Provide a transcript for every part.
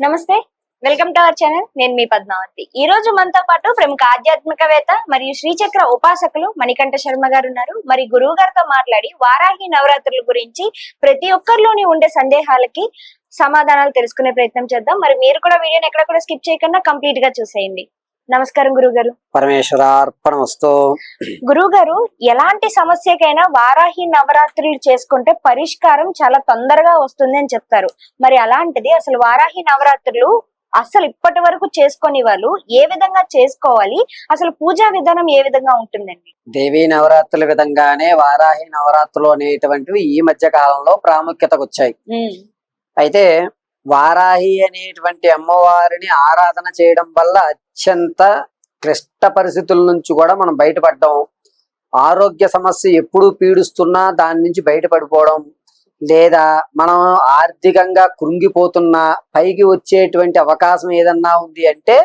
నమస్తే welcome to our channel. నేను మీ పద్మావతి. ఈ రోజు మనతో పాటు ప్రముఖ ఆధ్యాత్మికవేత్త మరియు శ్రీచక్ర ఉపాసకులు మణికంఠ శర్మ గారు ఉన్నారు. మరి గురువు గారితో మాట్లాడి వారాహి నవరాత్రుల గురించి ప్రతి ఒక్కరిలోని ఉండే సందేహాలకి సమాధానాలు తెలుసుకునే ప్రయత్నం చేద్దాం. మరి మీరు కూడా వీడియోని ఎక్కడ కూడా స్కిప్ చేయకుండా కంప్లీట్గా చూసేయండి. నమస్కారం గురువు గారు పరమేశ్వరార్పణమస్తు. గురువు గారు ఎలాంటి సమస్యకైనా వారాహి నవరాత్రులు చేసుకుంటే పరిష్కారం చాలా తొందరగా వస్తుంది అని చెప్తారు. మరి అలాంటిది అసలు వారాహి నవరాత్రులు అసలు ఇప్పటి వరకు చేసుకొని వాళ్ళు ఏ విధంగా చేసుకోవాలి? అసలు పూజా విధానం ఏ విధంగా ఉంటుందండి? దేవీ నవరాత్రుల విధంగానే వారాహి నవరాత్రులు అనేటువంటివి ఈ మధ్య కాలంలో ప్రాముఖ్యతకు వచ్చాయి అయితే వారాహి అనేటువంటి అమ్మవారిని ఆరాధన చేయడం వల్ల అత్యంత క్లిష్ట పరిస్థితుల నుంచి కూడా మనం బయటపడ్డాం. ఆరోగ్య సమస్య ఎప్పుడు పీడిస్తున్నా దాని నుంచి బయటపడిపోవడం లేదా మనం ఆర్థికంగా కృంగిపోతున్న పైకి వచ్చేటువంటి అవకాశం ఏదన్నా ఉంది అంటే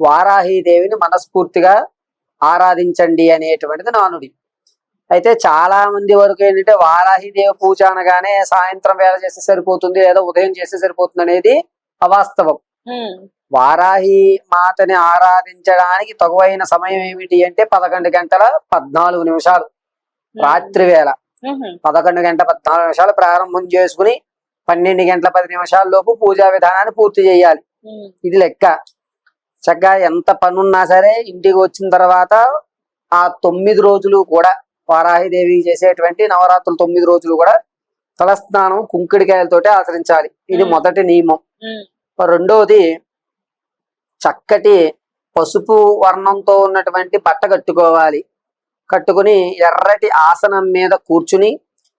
వారాహి దేవిని మనస్ఫూర్తిగా ఆరాధించండి అనేటువంటిది నానుడి. అయితే చాలా మంది వరకు ఏంటంటే వారాహిదేవి పూజ అనగానే సాయంత్రం వేళ చేస్తే సరిపోతుంది లేదా ఉదయం చేస్తే సరిపోతుంది అనేది అవాస్తవం. వారాహి మాతని ఆరాధించడానికి తగువైన సమయం ఏమిటి అంటే పదకొండు గంటల పద్నాలుగు నిమిషాలు. రాత్రి వేళ. పదకొండు గంటల పద్నాలుగు నిమిషాలు ప్రారంభం చేసుకుని పన్నెండు గంటల పది నిమిషాల లోపు పూజా విధానాన్ని పూర్తి చేయాలి. ఇది లెక్క. చక్కగా ఎంత పనున్నా సరే ఇంటికి వచ్చిన తర్వాత ఆ తొమ్మిది రోజులు కూడా వారాహిదేవి చేసేటువంటి నవరాత్రులు తొమ్మిది రోజులు కూడా తలస్నానం కుంకుడికాయలతోటి ఆచరించాలి. ఇది. మొదటి నియమం. రెండవది చక్కటి పసుపు వర్ణంతో ఉన్నటువంటి బట్ట కట్టుకోవాలి. కట్టుకుని ఎర్రటి ఆసనం మీద కూర్చుని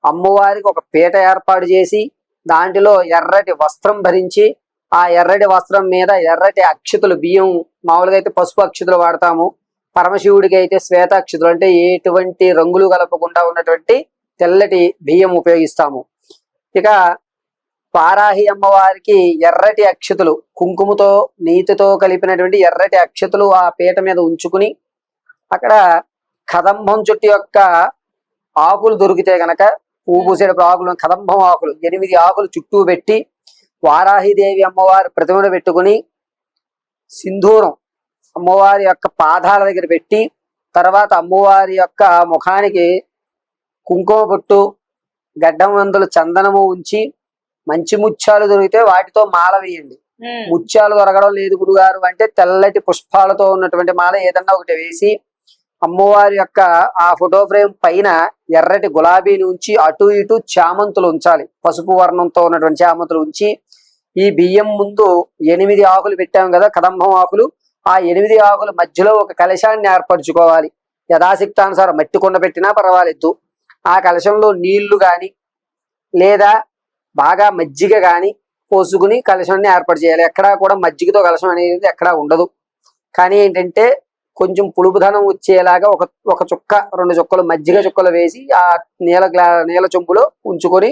అమ్మవారికి ఒక పీట ఏర్పాటు చేసి దాంట్లో ఎర్రటి వస్త్రం భరించి ఆ ఎర్రటి వస్త్రం మీద ఎర్రటి అక్షతులు బియ్యం మామూలుగా అయితే పసుపు అక్షతులు వాడతాము. పరమశివుడికి అయితే శ్వేత అక్షతులు అంటే ఎటువంటి రంగులు కలపకుండా ఉన్నటువంటి తెల్లటి బియ్యం ఉపయోగిస్తాము. ఇక వారాహి అమ్మవారికి ఎర్రటి అక్షతులు కుంకుమతో నీతితో కలిపినటువంటి ఎర్రటి అక్షతులు ఆ పీట మీద ఉంచుకుని అక్కడ కదంబం చుట్టు యొక్క ఆకులు దొరికితే గనక పువ్వు పూసేటప్పుడు ఆకులు కదంబం ఆకులు ఎనిమిది ఆకులు చుట్టూ పెట్టి వారాహిదేవి అమ్మవారి ప్రతిమను పెట్టుకుని సింధూరం అమ్మవారి యొక్క పాదాల దగ్గర పెట్టి తర్వాత అమ్మవారి యొక్క ముఖానికి కుంకుమ పుట్టు గడ్డం వందలు చందనము ఉంచి మంచి ముత్యాలు దొరికితే వాటితో మాల వేయండి. ముత్యాలు దొరకడం లేదు గురుగారు అంటే తెల్లటి పుష్పాలతో ఉన్నటువంటి మాల ఏదన్నా ఒకటి వేసి అమ్మవారి యొక్క ఆ ఫోటో ఫ్రేమ్ పైన ఎర్రటి గులాబీని ఉంచి అటు ఇటు చామంతులు ఉంచాలి. పసుపు వర్ణంతో ఉన్నటువంటి చామంతులు ఉంచి ఈ బియ్యం ముందు ఎనిమిది ఆకులు పెట్టాం కదా కదంబం ఆకులు. ఆ ఎనిమిది ఆకుల మధ్యలో ఒక కలశాన్ని ఏర్పరచుకోవాలి. యథాశక్తానుసారం మట్టి కొండ పెట్టినా పర్వాలేదు. ఆ కలశంలో నీళ్ళు గాని లేదా బాగా మజ్జిగ గాని పోసుకుని కలశాన్ని ఏర్పాటు చేయాలి. ఎక్కడా కూడా మజ్జిగతో కలశం అనేది ఎక్కడా ఉండదు. కానీ ఏంటంటే కొంచెం పులుపుదనం వచ్చేలాగా ఒక ఒక చుక్క రెండు చుక్కలు మజ్జిగ చుక్కలు వేసి ఆ నీల గ్లా నీల చెంబులో ఉంచుకొని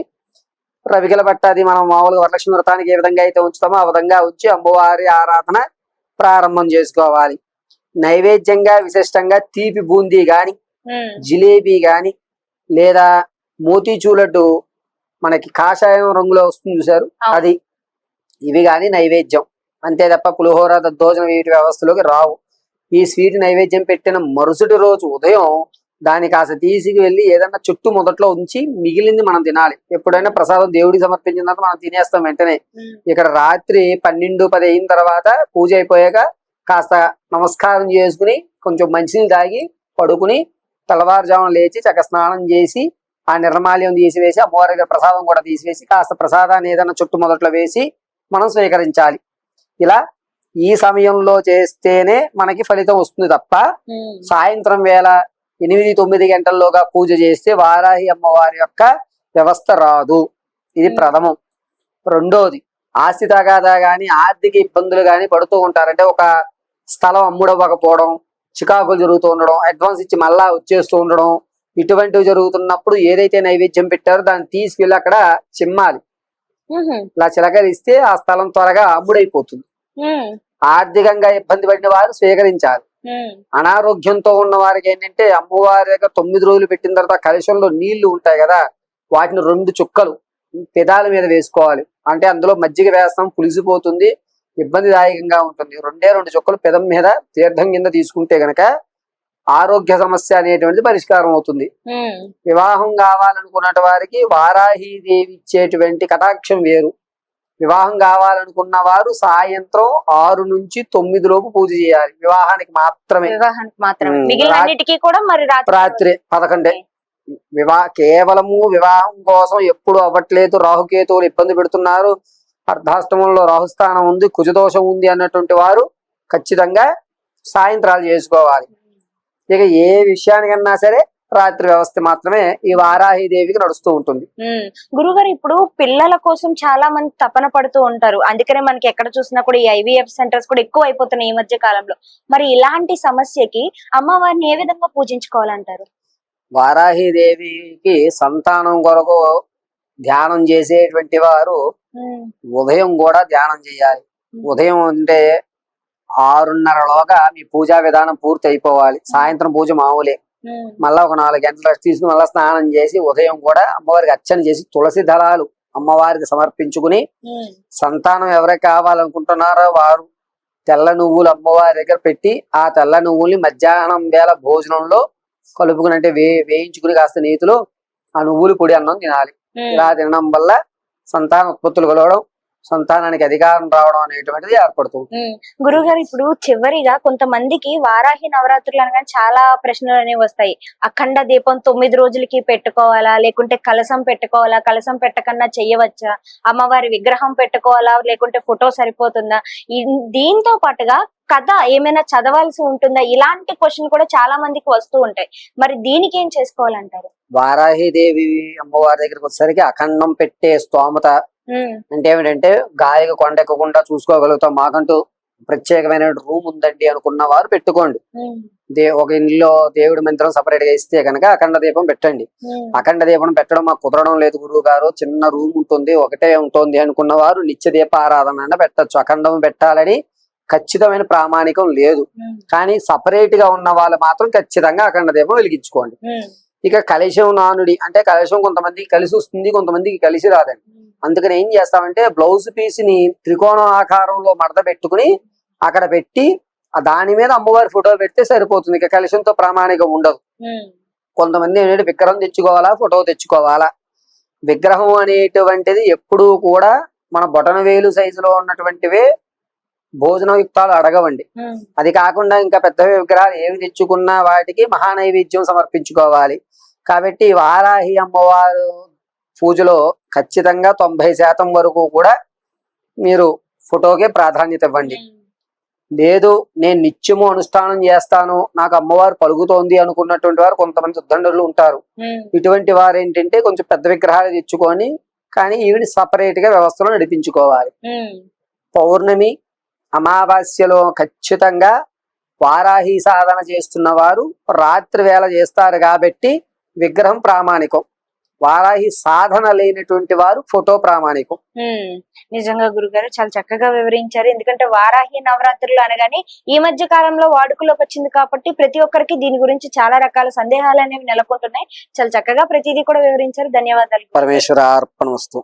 రవికల బట్ట అది మనం మామూలుగా వరలక్ష్మి వ్రతానికి ఏ విధంగా అయితే ఉంచుతామో ఆ విధంగా ఉంచి అమ్మవారి ఆరాధన ప్రారంభం చేసుకోవాలి. నైవేద్యంగా విశిష్టంగా తీపి బూందీ గాని జిలేబీ గాని లేదా మోతీచూర్ లడ్డు మనకి కాషాయం రంగులో వస్తుంది చూసారు. అది. ఇవి గాని నైవేద్యం. అంతే తప్ప పులిహోర దద్దోజనం వీటి వ్యవస్థలోకి రావు. ఈ స్వీట్ నైవేద్యం పెట్టిన మరుసటి రోజు ఉదయం దాన్ని కాస్త తీసుకు వెళ్ళి ఏదన్నా చుట్టూ మొదట్లో ఉంచి మిగిలింది మనం తినాలి. ఎప్పుడైనా ప్రసాదం దేవుడికి సమర్పించిన తర్వాత మనం తినేస్తాం వెంటనే. ఇక్కడ రాత్రి పన్నెండు పది అయిన తర్వాత పూజ అయిపోయాక కాస్త నమస్కారం చేసుకుని కొంచెం మంచినీళ్ళు తాగి పడుకుని తెల్లవారుజామున లేచి చక్క స్నానం చేసి ఆ నిర్మాల్యం తీసివేసి అమ్మవారి దగ్గర ప్రసాదం కూడా తీసివేసి కాస్త ప్రసాదాన్ని ఏదైనా చుట్టు మొదట్లో వేసి మనం స్వీకరించాలి. ఇలా ఈ సమయంలో చేస్తేనే మనకి ఫలితం వస్తుంది తప్ప సాయంత్రం వేళ ఎనిమిది తొమ్మిది గంటల్లోగా పూజ చేస్తే వారాహి అమ్మవారి యొక్క వ్యవస్థ రాదు. ఇది. ప్రథమం. రెండోది ఆస్తి తగాదా గాని ఆర్థిక ఇబ్బందులు గాని పడుతూ ఉంటారంటే ఒక స్థలం అమ్ముడవ్వకపోవడం చికాకులు జరుగుతూ ఉండడం అడ్వాన్స్ ఇచ్చి మళ్ళా వచ్చేస్తూ ఉండడం ఇటువంటివి జరుగుతున్నప్పుడు ఏదైతే నైవేద్యం పెట్టారో దాన్ని తీసుకెళ్ళి అక్కడ చిమ్మాలి. ఇలా చిలకరిస్తే ఆ స్థలం త్వరగా అమ్ముడైపోతుంది. ఆర్థికంగా ఇబ్బంది పడిన వారు స్వీకరించాలి. అనారోగ్యంతో ఉన్న వారికి ఏంటంటే అమ్మవారి దగ్గర తొమ్మిది రోజులు పెట్టిన తర్వాత కలశంలో నీళ్ళు ఉంటాయి కదా వాటిని రెండు చుక్కలు పెదాల మీద వేసుకోవాలి. అంటే అందులో మజ్జిగ వేస్తాం పులిసిపోతుంది ఇబ్బందిదాయకంగా ఉంటుంది. రెండే రెండు చుక్కలు పెదం మీద తీర్థం కింద తీసుకుంటే గనక ఆరోగ్య సమస్య అనేటువంటిది పరిష్కారం అవుతుంది. వివాహం కావాలనుకున్నటి వారికి వారాహీదేవి ఇచ్చేటువంటి కటాక్షం వేరు. వివాహం కావాలనుకున్న వారు సాయంత్రం ఆరు నుంచి తొమ్మిది లోపు పూజ చేయాలి. వివాహానికి మాత్రమే. వివాహానికి మాత్రమే. ఉమ్, మిగిలిన రా- అన్నిటికీ కూడా మరి రాత్రి రాత్రి పదకొండే. వివాహ కేవలము వివాహం కోసం ఎప్పుడు అవ్వట్లేదు. రాహుకేతువులు ఇబ్బంది పెడుతున్నారు. అర్ధాష్టమంలో రాహుస్థానం ఉంది. కుజదోషం ఉంది అన్నటువంటి వారు ఖచ్చితంగా సాయంత్రాలు చేసుకోవాలి. ఇక ఏ విషయానికన్నా సరే రాత్రి వ్యవస్థ మాత్రమే ఈ వారాహి దేవికి నడుస్తూ ఉంటుంది. గురుగారు ఇప్పుడు పిల్లల కోసం చాలా మంది తపన పడుతూ ఉంటారు. అందుకనే మనకి ఎక్కడ చూసినా కూడా ఈ ఐవీఎఫ్ సెంటర్స్ కూడా ఎక్కువ అయిపోతున్నాయి ఈ మధ్య కాలంలో. మరి ఇలాంటి సమస్యకి అమ్మవారిని ఏ విధంగా పూజించుకోవాలంటారు? వారాహి దేవికి సంతానం కొరకు ధ్యానం చేసేటువంటి వారు ఉదయం కూడా ధ్యానం చేయాలి. ఉదయం అంటే ఆరున్నరలోగా మీ పూజా విధానం పూర్తి అయిపోవాలి. సాయంత్రం పూజ మామూలే. మళ్ళా ఒక నాలుగు గంటలు రెస్ట్ తీసుకుని మళ్ళీ స్నానం చేసి ఉదయం కూడా అమ్మవారికి అర్చన చేసి తులసి దళాలు అమ్మవారికి సమర్పించుకుని సంతానం ఎవరికి కావాలనుకుంటున్నారో వారు తెల్ల నువ్వులు అమ్మవారి దగ్గర పెట్టి ఆ తెల్ల నువ్వుల్ని మధ్యాహ్నం వేళ భోజనంలో కలుపుకుని అంటే వే వేయించుకుని కాస్త నీతిలో ఆ నువ్వులు పొడి అన్నం తినాలి. ఇలా తినడం వల్ల సంతాన ఉత్పత్తులు కలవడం సంతానానికి అధికారం రావడం అనేటువంటిది ఏర్పడుతుంది గురుగారు ఇప్పుడు చివరిగా కొంతమందికి వారాహి నవరాత్రులు అనగానే చాలా ప్రశ్నలు అనేవి వస్తాయి. అఖండ దీపం తొమ్మిది రోజులకి పెట్టుకోవాలా? లేకుంటే కలసం పెట్టుకోవాలా? కలసం పెట్టకన్నా చెయ్యవచ్చా? అమ్మవారి విగ్రహం పెట్టుకోవాలా? లేకుంటే ఫోటో సరిపోతుందా? దీంతో పాటుగా కథ ఏమైనా చదవాల్సి ఉంటుందా? ఇలాంటి క్వశ్చన్ కూడా చాలా మందికి వస్తూ ఉంటాయి. మరి దీనికి ఏం చేసుకోవాలంటారు? వారాహి దేవి అమ్మవారి దగ్గరికి వచ్చేసరికి అఖండం పెట్టే స్తోమత. అంటే ఏమిటంటే గాయక కొండ ఎక్కకుండా చూసుకోగలుగుతాం. మాకంటూ ప్రత్యేకమైన రూమ్ ఉందండి అనుకున్న వారు పెట్టుకోండి. దే ఒక ఇంట్లో దేవుడి మంత్రం సపరేట్గా ఇస్తే కనుక అఖండ దీపం పెట్టండి. అఖండ దీపం పెట్టడం మాకు కుదరడం లేదు గురువు గారు చిన్న రూమ్ ఉంటుంది ఒకటే ఉంటుంది అనుకున్న వారు నిత్య దీప ఆరాధన అన్న పెట్టచ్చు. అఖండం పెట్టాలని ఖచ్చితమైన ప్రామాణికం లేదు. కానీ సపరేట్గా ఉన్న వాళ్ళు మాత్రం ఖచ్చితంగా అఖండ దీపం వెలిగించుకోండి. ఇక కలశం నానుడి. అంటే కలశం కొంతమందికి కలిసి వస్తుంది కొంతమందికి కలిసి రాదండి. అందుకని ఏం చేస్తామంటే బ్లౌజ్ పీస్ని త్రికోణ ఆకారంలో మడత పెట్టుకుని అక్కడ పెట్టి ఆ దాని మీద అమ్మవారి ఫోటో పెడితే సరిపోతుంది. ఇక కలశంతో ప్రామాణికం ఉండదు. కొంతమంది ఏంటంటే విగ్రహం తెచ్చుకోవాలా ఫోటో తెచ్చుకోవాలా? విగ్రహం అనేటువంటిది ఎప్పుడూ కూడా మన బొటన వేలు సైజులో ఉన్నటువంటివే భోజన యుక్తాలు అడగవండి. అది కాకుండా ఇంకా పెద్ద విగ్రహాలు ఏవి తెచ్చుకున్నా వాటికి మహానైవేద్యం సమర్పించుకోవాలి. కాబట్టి వారాహి అమ్మవారు పూజలో ఖచ్చితంగా తొంభై శాతం వరకు కూడా మీరు ఫోటోకే ప్రాధాన్యత ఇవ్వండి. లేదు నేను నిత్యము అనుష్ఠానం చేస్తాను నాకు అమ్మవారు పలుకుతోంది అనుకున్నటువంటి వారు కొంతమంది ఉద్దండులు ఉంటారు. ఇటువంటి వారు ఏంటంటే కొంచెం పెద్ద విగ్రహాలు తెచ్చుకొని కానీ ఈవిడ సపరేట్గా వ్యవస్థలో నడిపించుకోవాలి. పౌర్ణమి అమావాస్యలో ఖచ్చితంగా వారాహి సాధన చేస్తున్న వారు రాత్రి వేళ చేస్తారు కాబట్టి విగ్రహం ప్రామాణికం. వారాహి సాధన లేనటువంటి వారు ఫోటో ప్రామాణికం. నిజంగా గురుగారు చాలా చక్కగా వివరించారు. ఎందుకంటే వారాహి నవరాత్రులు అనగానే ఈ మధ్య కాలంలో వాడుకలోకి వచ్చింది కాబట్టి ప్రతి ఒక్కరికి దీని గురించి చాలా రకాల సందేహాలు అనేవి నెలకొంటున్నాయి. చాలా చక్కగా ప్రతిదీ కూడా వివరించారు. ధన్యవాదాలు పరమేశ్వర అర్పణ వస్తు